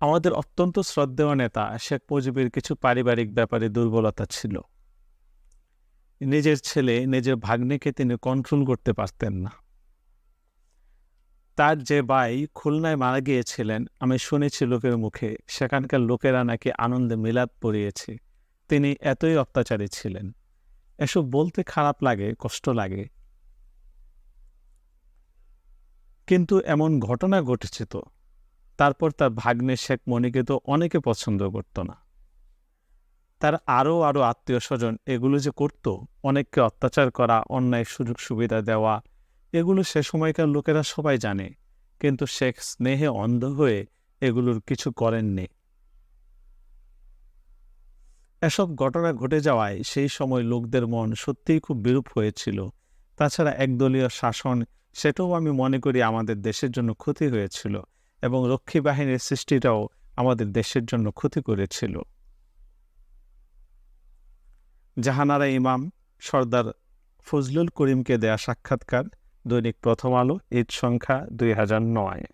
আমাদের অত্যন্ত শ্রদ্ধেয় নেতা শেখ মুজিবের কিছু পারিবারিক ব্যাপারে দুর্বলতা ছিল। নিজের ছেলে, নিজের ভাগ্নেকে তিনি কন্ট্রোল করতে পারতেন না। তার যে ভাই খুলনায় মারা গিয়েছিলেন, আমি শুনেছি লোকের মুখে, সেখানকার লোকেরা নাকি আনন্দে মিলাদ পড়িয়েছে। তিনি এতই অত্যাচারী ছিলেন। এসব বলতে খারাপ লাগে, কষ্ট লাগে। কিন্তু এমন ঘটনা ঘটেছে তো। তারপর তার ভাগ্নে শেখ মণিকে তো অনেকে পছন্দ করত না। তার আরও আরও আত্মীয় স্বজন এগুলো যে করত, অনেককে অত্যাচার করা, অন্যায় সুযোগ সুবিধা দেওয়া, এগুলো সে সময়কার লোকেরা সবাই জানে। কিন্তু শেখ স্নেহে অন্ধ হয়ে এগুলোর কিছু করেননি। এসব ঘটনা ঘটে যাওয়ায় সেই সময় লোকদের মন সত্যিই খুব বিরূপ হয়েছিল। তাছাড়া একদলীয় শাসন, সেটাও আমি মনে করি আমাদের দেশের জন্য ক্ষতি হয়েছিল। এবং রক্ষী বাহিনীর সৃষ্টিটাও আমাদের দেশের জন্য ক্ষতি করেছিল। জাহানারা ইমাম সর্দার ফজলুল করিমকে দেয়া সাক্ষাৎকার, দৈনিক প্রথম আলো, ঈদ সংখ্যা দুই হাজার নয়।